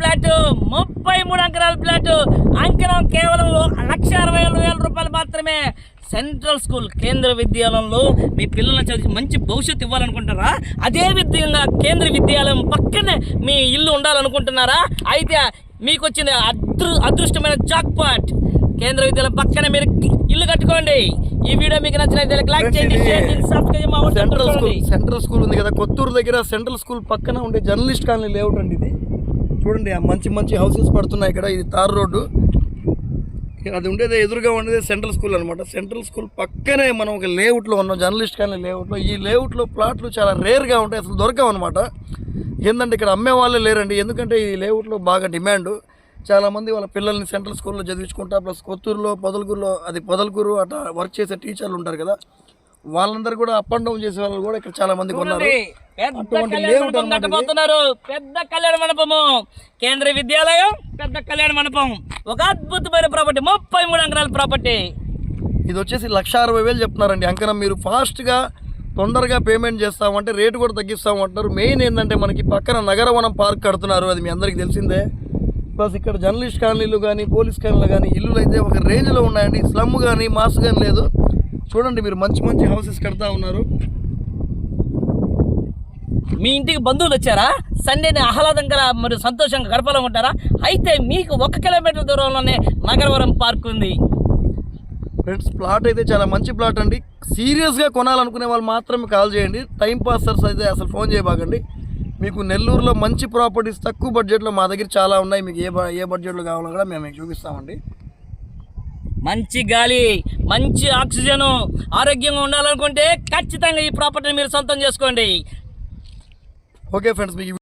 Flat ముప్పై మూడు అంకరాల flat. అంకరం కేవలం లక్ష అరవై ఏడు వేల రూపాయలు మాత్రమే. సెంట్రల్ స్కూల్ కేంద్ర విద్యాలయంలో మీ పిల్లలను చదివి మంచి భవిష్యత్తు ఇవ్వాలనుకుంటారా అదే విధంగా కేంద్ర విద్యాలయం పక్కనే మీ ఇల్లు ఉండాలనుకుంటున్నారా? అయితే మీకు వచ్చిన అదృ అదృష్టమైన జాక్పాట్ కేంద్ర విద్యాలయం పక్కనే మీరు ఇల్లు కట్టుకోండి. ఈ వీడియో మీకు నచ్చినట్లయితే లైక్ చేయండి షేర్ చేయండి subscribe central school. Central school ఉంది కదా కొత్తూరు దగ్గర సెంట్రల్ స్కూల్ పక్కన ఉండే జర్నలిస్ట్ కాలనీ లేఅవుట్ అండి ఇది. చూడండి మంచి మంచి హౌసెస్ పడుతున్నాయి ఇక్కడ. ఇది తార్ రోడ్డు. అది ఉండేది ఎదురుగా ఉండేది సెంట్రల్ స్కూల్ అనమాట సెంట్రల్ స్కూల్ పక్కనే మనం ఒక లేఅవుట్లో ఉన్నాం. జర్నలిస్ట్ కానీ లేఅవుట్లో ఈ లేఅవుట్లో ప్లాట్లు చాలా రేర్గా ఉంటాయి అసలు దొరకవు అనమాట ఏంటంటే ఇక్కడ అమ్మే వాళ్ళే లేరండి. ఎందుకంటే ఈ లేఅవుట్లో బాగా డిమాండ్ చాలామంది వాళ్ళ పిల్లల్ని సెంట్రల్ స్కూల్లో చదివించుకుంటా ప్లస్ కొత్తూరులో పొదలకూరులో అది పొదలకూరు అట్లా వర్క్ చేసే టీచర్లు ఉంటారు కదా. వాళ్ళందరూ కూడా అప్ అండ్ డౌన్ చేసే వాళ్ళు కూడా ఇక్కడ చాలా మంది చూడండి, పెద్ద కళ్యాణ మండపము. కేంద్ర విద్యాలయం పెద్ద కళ్యాణ మండపం. ఒక అద్భుతమైన ప్రాపర్టీ ముప్పై మూడు అంకరాల ప్రాపర్టీ. ఇది వచ్చేసి లక్ష అరవై వేలు చెప్తున్నారండి. అంకనం మీరు ఫాస్ట్గా తొందరగా పేమెంట్ చేస్తామంటే రేటు కూడా తగ్గిస్తామంటారు మెయిన్ ఏంటంటే మనకి పక్కన నగరవనం పార్క్ కడుతున్నారు. అది మీ అందరికీ తెలిసిందే. ప్లస్ ఇక్కడ జర్నలిస్ట్ కాలనీలు కానీ పోలీస్ కాలనీలు కానీ ఇల్లులు అయితే ఒక రేంజ్లో ఉన్నాయండి. స్లమ్ కానీ మాస్ కానీ లేదు. చూడండి మీరు మంచి మంచి హౌసెస్ కడతా ఉన్నారు. మీ ఇంటికి బంధువులు వచ్చారా? సండేని ఆహ్లాదంగా మరియు సంతోషంగా గడపాలనుకుంటారా అయితే మీకు ఒక కిలోమీటర్ దూరంలోనే నగరవరం పార్క్ ఉంది. ఫ్రెండ్స్ ప్లాట్ అయితే చాలా మంచి ప్లాట్ అండి. సీరియస్గా కొనాలనుకునే వాళ్ళు మాత్రమే కాల్ చేయండి. టైం పాసర్స్ అయితే అసలు ఫోన్ చేయబాకండి. మీకు నెల్లూరులో మంచి ప్రాపర్టీస్ తక్కువ బడ్జెట్లో మా దగ్గర చాలా ఉన్నాయి. మీకు ఏ ఏ బడ్జెట్లో కావాలో కూడా మేము చూపిస్తామండి. మంచి గాలి మంచి ఆక్సిజన్ ఆరోగ్యంగా ఉండాలనుకుంటే ఖచ్చితంగా ఈ ప్రాపర్టీని మీరు సొంతం చేసుకోండి. ఓకే ఫ్రెండ్స్ మీకు